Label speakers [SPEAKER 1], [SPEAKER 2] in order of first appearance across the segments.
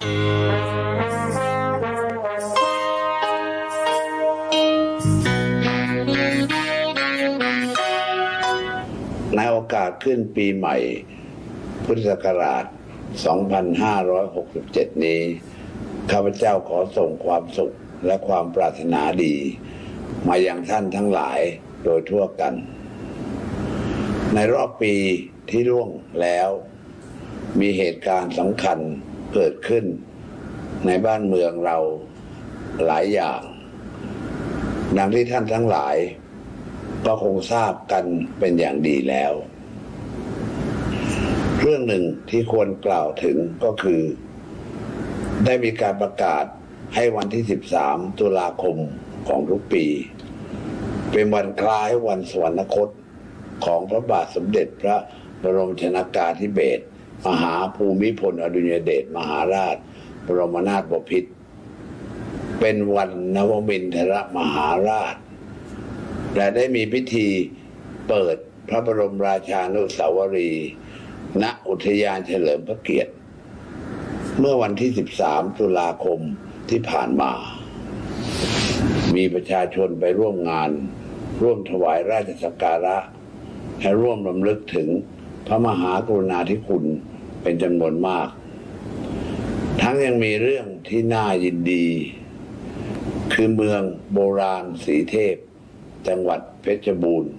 [SPEAKER 1] ในโอกาสขึ้นปีใหม่ พุทธศักราช 2567 นี้ ข้าพเจ้าขอส่งความสุขและความปรารถนาดี มายังท่านทั้งหลายโดยทั่วกัน ในรอบปีที่ล่วงแล้ว มีเหตุการณ์สำคัญ เกิดขึ้นในบ้านเมืองเราหลายอย่าง ดังที่ท่านทั้งหลาย ก็คงทราบกันเป็นอย่างดีแล้ว เรื่องหนึ่งที่ควรกล่าวถึงก็คือ ได้มีการประกาศให้วันที่ 13 ตุลาคมของทุกปี เป็นวันคล้ายวันสวรรคตของพระบาทสมเด็จพระบรมชนากาธิเบศร มหาภูมิพลอดุลยเดชมหาราช บรมนาถบพิตรเป็นวันนวมินทรมหาราช และได้มีพิธีเปิดพระบรมราชานุสาวรีย์ณอุทยานเฉลิมพระเกียรติ เมื่อวันที่ 13 ตุลาคมที่ผ่านมา มีประชาชนไปร่วมงาน ร่วมถวายราชสักการะ และร่วมรำลึกถึงพระมหากรุณาธิคุณ เป็นจำนวนมาก ทั้งยังมีเรื่องที่น่ายินดี คือเมืองโบราณสีเทพ จังหวัดเพชรบูรณ์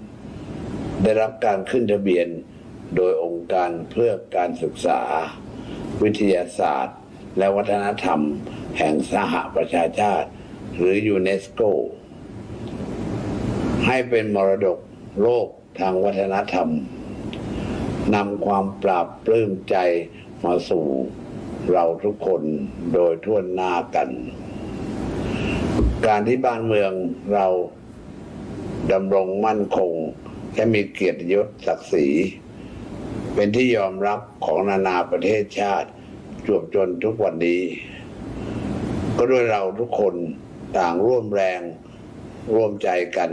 [SPEAKER 1] ได้รับการขึ้นทะเบียนโดยองค์การเพื่อการศึกษา วิทยาศาสตร์ และวัฒนธรรมแห่งสหประชาชาติ หรือยูเนสโก ให้เป็นมรดกโลกทางวัฒนธรรม นำความปราบปลื้มใจมาสู่เราทุกคนโดยทั่วหน้ากัน การที่บ้านเมืองเราดำรงมั่นคงและมีเกียรติยศศักดิ์ศรี เป็นที่ยอมรับของนานาประเทศชาติจวบจนทุกวันนี้ ก็ด้วยเราทุกคนต่างร่วมแรงร่วมใจกัน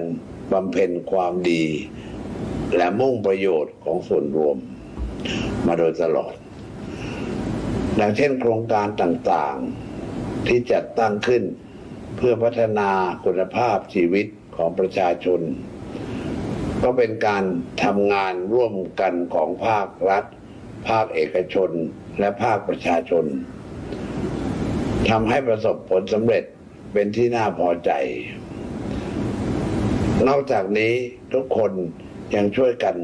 [SPEAKER 1] บำเพ็ญความดี และมุ่งประโยชน์ของส่วนรวม มาโดยตลอด ดังเช่นโครงการต่างๆที่จัดตั้งขึ้นเพื่อพัฒนาคุณภาพชีวิตของประชาชน ก็เป็นการทำงานร่วมกันของภาครัฐ ภาคเอกชนและภาคประชาชนทำให้ประสบผลสำเร็จเป็นที่น่าพอใจ นอกจากนี้ทุกคนยังช่วยกัน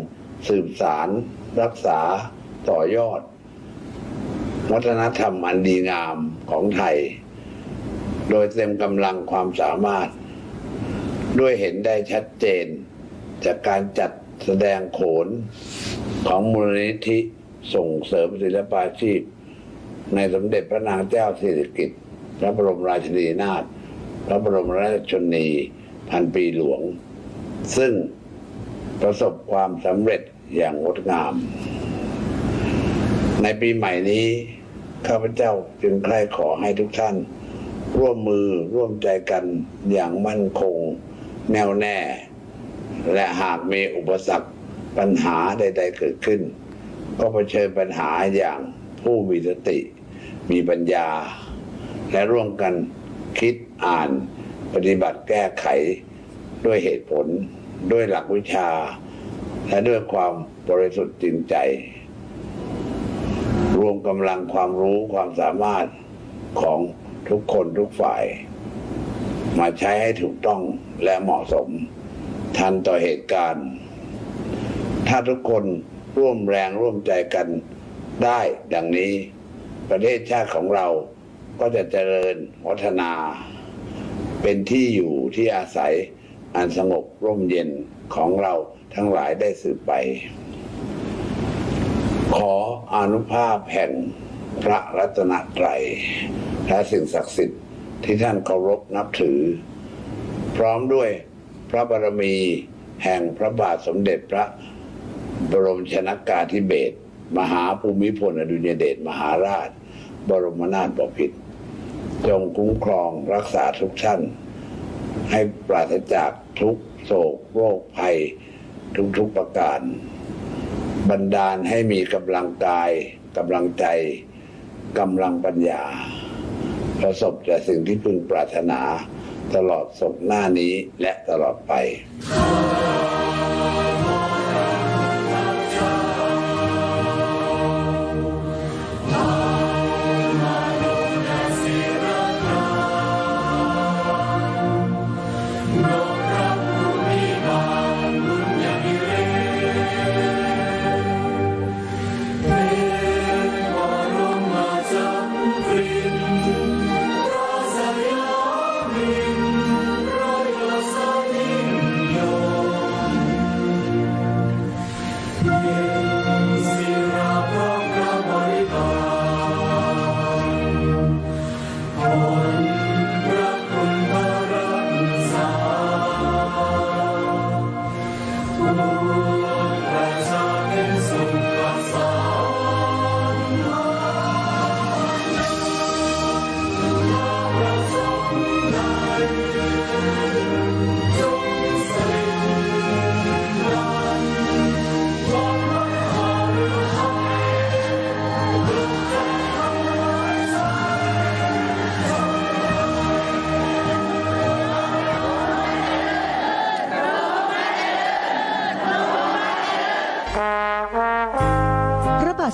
[SPEAKER 1] สืบสาร รักษาต่อยอด วัฒนธรรมอันดีงามของไทย โดยเต็มกำลังความสามารถ ด้วยเห็นได้ชัดเจน จากการจัดแสดงโขนของมูลนิธิส่งเสริมศิลปาชีพ ในสมเด็จพระนางเจ้าสิริกิติ์พระบรมราชินีนาถพระบรมราชชนนีพันปีหลวง ซึ่ง ประสบความสำเร็จอย่างงดงาม ในปีใหม่นี้ข้าพเจ้าจึงใคร่ขอให้ทุกท่าน ร่วมมือร่วมใจกันอย่างมั่นคง แน่วแน่ และหากมีอุปสรรคปัญหาใด ๆ เกิดขึ้น ก็เผชิญปัญหาอย่างผู้มีสติ มีปัญญา และร่วมกันคิดอ่านปฏิบัติแก้ไขด้วยเหตุผล ด้วยหลักวิชา และด้วยความบริสุทธิ์จริงใจ รวมกำลังความรู้ความสามารถของทุกคนทุกฝ่าย มาใช้ให้ถูกต้องและเหมาะสม ทันต่อเหตุการณ์ ถ้าทุกคนร่วมแรงร่วมใจกันได้ดังนี้ ประเทศชาติของเราก็จะเจริญวัฒนา เป็นที่อยู่ที่อาศัย อันสงบร่มเย็นของเราทั้งหลายได้สืบไป ขออนุภาพแห่งพระรัตนตรัยและสิ่งศักดิ์สิทธิ์ที่ท่านเคารพนับถือ พร้อมด้วยพระบารมีแห่งพระบาทสมเด็จพระบรมชนากาธิเบศรมหาภูมิพลอดุลยเดชมหาราช บรมนาถบพิตรจงคุ้มครองรักษาทุกท่าน ให้ปราศจากทุกโศกโรคภัย ทุกๆประการ บันดาลให้มีกำลังกายกำลังใจกำลังปัญญา ประสบแต่สิ่งที่พึงปรารถนาตลอดศกหน้านี้และตลอดไป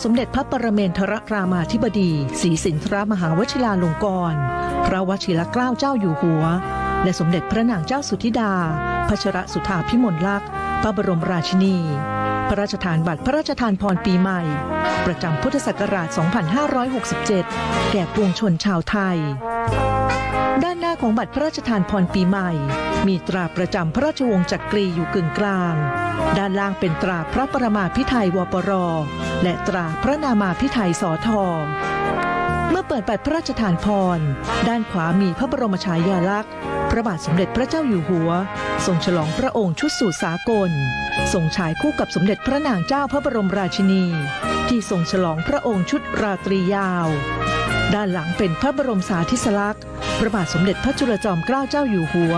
[SPEAKER 2] สมเด็จพระปรเมนทรรามาธิบดีศรีสินทรมหาวชิราลงกรณ์พระวชิรเกล้าเจ้าอยู่หัว และสมเด็จพระนางเจ้าสุธิดาพัชรสุธาพิมลลักษณ์พระบรมราชินี พระราชทานบัตรพระราชทานพรปีใหม่ ประจำพุทธศักราช 2567 แก่ปวงชนชาวไทย ด้านหน้าของบัตรพระราชทานพรปีใหม่ มีตราประจำพระราชวงศ์จักรีอยู่กึ่งกลาง ด้านล่างเป็นตราพระประมาพิไทยวปร และตราพระนามาพิไทยสอทอเมื่อเปิดบัตรพระราชทานพร ด้านขวามีพระบรมฉายาลักษณ์ พระบาทสมเด็จพระเจ้าอยู่หัว ทรงฉลองพระองค์ชุดสูตรสากล ทรงฉายคู่กับสมเด็จพระนางเจ้าพระบรมราชินี ที่ทรงฉลองพระองค์ชุดราตรียาว ด้านหลังเป็นพระบรมสาธิสลักษณ์พระบาทสมเด็จพระจุลจอมเกล้าเจ้าอยู่หัว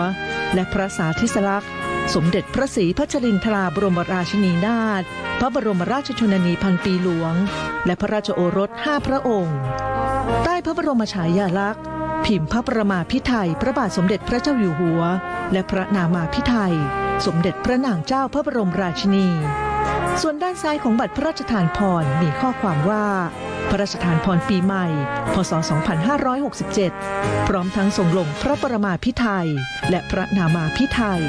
[SPEAKER 2] และพระสาธิสลักษณ์สมเด็จพระศรีพัชรินทราบรมราชินีนาถพระบรมราชชนนีพันปีหลวง และพระราชโอรสห้าพระองค์ ใต้พระบรมฉายาลักษณ์ พิมพ์พระประมาพิไทยพระบาทสมเด็จพระเจ้าอยู่หัว และพระนามาพิไทยสมเด็จพระนางเจ้าพระบรมราชินี ส่วนด้านซ้ายของบัตรพระราชทานพรมีข้อความว่า พระราชทานพรปีใหม่ พศ 2567 พร้อมทั้งส่งลงพระประมาพิไทยและพระนามาพิไทย